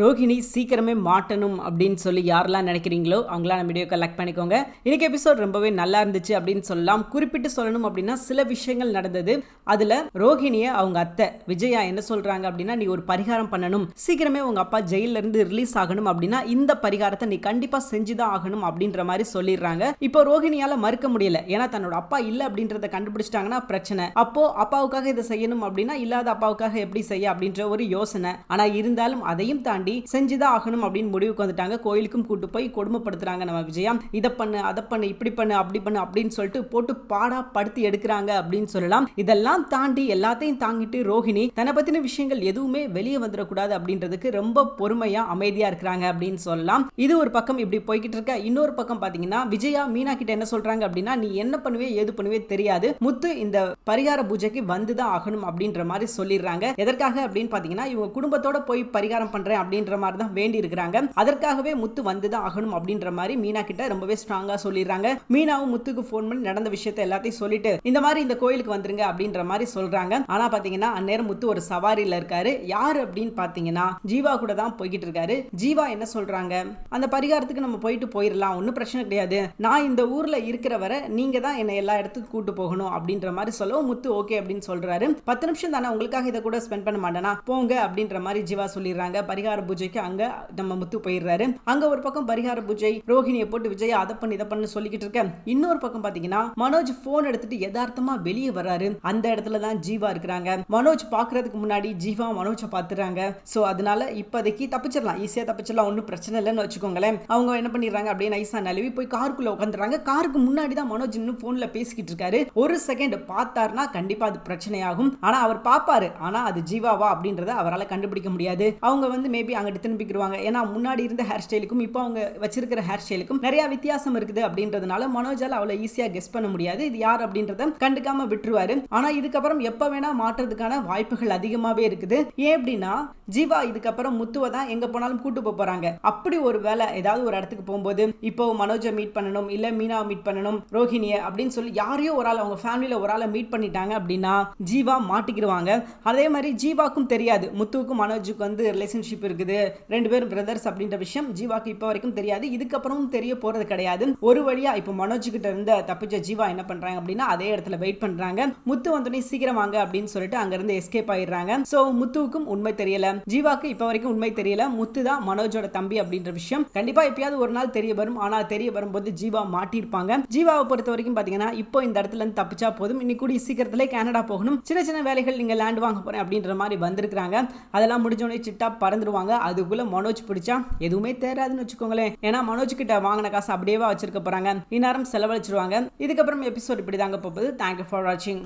ரோஹிணி சீக்கிரமே மாட்டணும் அப்படின்னு சொல்லி யாரெல்லாம் நினைக்கிறீங்களோ அவங்களாம் நம்ம வீடியோ கலெக்ட் பண்ணிக்கோங்க. இன்னைக்கு எபிசோட் ரொம்பவே நல்லா இருந்துச்சு அப்படின்னு சொல்லலாம். குறிப்பிட்டு சொல்லணும் அப்படின்னா சில விஷயங்கள் நடந்தது. அதுல ரோஹிணியை அவங்க அத்தை விஜயா என்ன சொல்றாங்க அப்படின்னா நீ ஒரு பரிகாரம் பண்ணணும். சீக்கிரமே உங்க அப்பா ஜெயிலிருந்து ரிலீஸ் ஆகணும் அப்படின்னா இந்த பரிகாரத்தை நீ கண்டிப்பாக செஞ்சுதான் ஆகணும் அப்படின்ற மாதிரி சொல்லிடுறாங்க. இப்போ ரோஹிணியால் மறுக்க முடியல. ஏன்னா தன்னோட அப்பா இல்லை அப்படின்றத கண்டுபிடிச்சிட்டாங்கன்னா பிரச்சனை. அப்போ அப்பாவுக்காக இதை செய்யணும் அப்படின்னா இல்லாத அப்பாவுக்காக எப்படி செய்ய அப்படின்ற ஒரு யோசனை. ஆனா இருந்தாலும் அதையும் தாண்டி செஞ்சுதான் ஆகணும் அப்படின்னு முடிவுக்கு வந்துட்டாங்க. கோயிலுக்கும் கூட்டு போய் கொடுமைப்படுத்துறாங்க நம்ம விஜயா. இதை பண்ணு அதை பண்ணு இப்படி பண்ணு அப்படி பண்ணு அப்படின்னு சொல்லிட்டு போட்டு பாடா படுத்து எடுக்கிறாங்க அப்படின்னு சொல்லலாம். இதெல்லாம் தாண்டி எல்லாத்தையும் தாங்கிட்டு ரோஹிணி தன்னை பத்தின விஷயங்கள் எதுவுமே வெளியே வந்துடக்கூடாது அப்படின்றதுக்கு ரொம்ப பொறுமையா அமைதியா இருக்கிறாங்க அப்படின்னு சொல்லலாம். இது ஒரு பக்கம் இப்படி போய்கிட்டு இருக்க. இன்னொரு பக்கம் பாத்தீங்கன்னா விஜயா மீனா கிட்ட என்ன சொல்றாங்க அப்படின்னா நீ என்ன பண்ணுவே ஏது பண்ணுவே தெரியாது. முத்து இந்த பரிகார பூஜைக்கு வந்துதான் ஆகணும் அப்படின்ற மாதிரி சொல்லிடுறாங்க. எதற்காக அப்படின்னு பாத்தீங்கன்னா இவங்க குடும்பத்தோட போய் பரிகாரம் பண்றேன் அப்படின்ற மாதிரி தான் வேண்டி இருக்கிறாங்க அதற்காகவே முத்து வந்துதான் ஆகணும் அப்படின்ற மாதிரி மீனா கிட்ட ரொம்பவே ஸ்ட்ராங்கா சொல்லிடுறாங்க. மீனாவும் முத்துக்கு ஃபோன் பண்ணி நடந்த விஷயத்தை எல்லாத்தையும் சொல்லிட்டு இந்த மாதிரி இந்த கோயிலுக்கு வந்துருங்க அப்படின்ற மாதிரி சொல்றாங்க. ஆனா பாத்தீங்கன்னா அந்நேரம் முத்து ஒரு சவாரியில இருக்காரு. யார் அப்படின்னு பாத்தீங்கன்னா ஜீவா கூட தான் போய்கிட்டு இருக்காரு. ஜீவா என்ன சொல்றாங்க? அந்த பரிகாரத்துக்கு நம்ம போயிட்டு போயிடலாம் ஒன்றும் பிரச்சனை கிடையாது. நான் இந்த ஊர்ல இருக்கிற வரை நீங்க தான் என்னை எல்லா இடத்துக்கும் கூட்டு போகணும் அப்படின்ற மாதிரி சொல்லவும் முத்து ஓகே அப்படின்னு சொல்றாரு. பத்து நிமிஷம் தானே உங்களுக்காக இதை கூட ஸ்பெண்ட் பண்ண மாட்டேனா? போங்க அப்படின்ற மாதிரி ஜீவா சொல்லிடுறாங்க. பரிகார பூஜைக்கு அங்க நம்ம முத்து போயிடுறாரு. அங்க ஒரு பக்கம் பரிகார பூஜை ரோஹிணியை போட்டு விஜய் அதை பண்ணி இதை பண்ணு சொல்லிக்கிட்டு இருக்க. இன்னொரு பக்கம் பாத்தீங்கன்னா மனோஜ் போன் எடுத்துட்டு யதார்த்தமா வெளியே வர்றாரு. அந்த இடத்துல தான் ஜீவா இருக்கிறாங்க. மனோஜ் பாக்குறதுக்கு முன்னாடி ஜீவா மனோஜை பாத்துறாங்க. சோ அதனால இப்போதைக்கு தப்பிச்சிடலாம். ஈஸியா தப்பிச்சிடலாம். ஒன்றும் பிரச்சனை இல்லைன்னு வச்சுக்கோங்களேன். அவங்க என்ன பண்ணிடுறாங்க? அப்படியே நைஸா நழுவி போய் காருக்குள்ள உட்காந்துறாங்க காருக்கு முன்னாடி தான் மனோஜ் இன்னும் போன்ல பேசிக்கிட்டு இருக்காரு. ஒரு செகண்ட் பார்த்தாருன்னா கண்டிப்பா அது பிரச்சனையாகும். ஆனா அவர் பாப்பாரு ஆனா அது ஜீவாவா அப்படின்றத அவரால் கண்டுபிடிக்க முடியாது. அவங்க வந்து மேபி அங்கிட்டு திரும்பிக்கிடுவாங்க. ஏன்னா முன்னாடி இருந்த ஹேர் ஸ்டைலுக்கும் இப்போ அவங்க வச்சிருக்கிற ஹேர் ஸ்டைலுக்கும் நிறைய வித்தியாசம் இருக்குது அப்படின்றதுனால மனோஜால் அவ்வளோ ஈஸியாக கெஸ் பண்ண முடியாது. இது யார் அப்படின்றத கண்டுக்காம விட்டுருவாரு. ஆனா இதுக்கப்புறம் எப்போ வேணா மாற்றுறதுக்கான வாய்ப்புகள் அதிகமாகவே இருக்குது. ஏன் அப்படின்னா ஜீவா இதுக்கப்புறம் முத்துவை தான் எங்க போனாலும் கூட்டு போக போறாங்க. அப்படி ஒரு வேலை ஏதாவது ஒரு இடத்துக்கு போகும்போது இப்போ மனோஜை மீட் பண்ணணும் இல்ல மீனாவை மீட் பண்ணணும் ரோஹிணியை அப்படின்னு சொல்லி யாரையோ ஒரு ஆள் அவங்க ஃபேமிலியில ஒரு ஆளை மீட் பண்ணிட்டாங்க அப்படின்னா ஜீவா மாட்டிக்கிடுவாங்க. அதே மாதிரி ஜீவாக்கும் தெரியாது. முத்துவுக்கும் மனோஜுக்கு வந்து ரிலேஷன்ஷிப் இருக்குது. இருக்குது. ரெண்டு பேரும் பிரதர்ஸ் அப்படின்ற விஷயம் ஜீவாக்கு இப்போ வரைக்கும் தெரியாது. இதுக்கப்புறமும் தெரிய போறது கிடையாது. ஒரு வழியா இப்போ மனோஜ் கிட்ட இருந்த தப்பிச்ச ஜீவா என்ன பண்றாங்க அப்படின்னா அதே இடத்துல வெயிட் பண்றாங்க. முத்து வந்தோடனே சீக்கிரம் வாங்க அப்படின்னு சொல்லிட்டு அங்க இருந்து எஸ்கேப் ஆயிடுறாங்க. சோ முத்துவுக்கும் உண்மை தெரியல. ஜீவாக்கு இப்போ வரைக்கும் உண்மை தெரியல. முத்து தான் மனோஜோட தம்பி அப்படின்ற விஷயம். கண்டிப்பா எப்பயாவது ஒரு நாள் தெரிய வரும். ஆனா தெரிய வரும்போது ஜீவா மாட்டியிருப்பாங்க. ஜீவாவை பொறுத்த வரைக்கும் பாத்தீங்கன்னா இப்போ இந்த இடத்துல இருந்து தப்பிச்சா போதும். இன்னைக்கு கூடிய சீக்கிரத்திலே கனடா போகணும். சின்ன சின்ன வேலைகள் நீங்க லேண்ட் வாங்க போறேன் அப்படின்ற மாதிரி வந்திருக்காங்க அதெல்லாம் முடிஞ்சோடனே சிட்டா பறந்துருவாங்க. அதுக்குள்ள மனோஜ் பிடிச்சா எதுவுமே தேராதுன்னு வச்சுக்கோங்களேன். ஏன்னா மனோஜ் கிட்ட வாங்கின காசு அப்படியே வச்சிருக்க போறாங்க. இந்நேரம் செலவழிச்சிருவாங்க. இதுக்கப்புறம் எபிசோட் இப்படி தாங்க போகுது தேங்க்யூ ஃபார் வாட்சிங்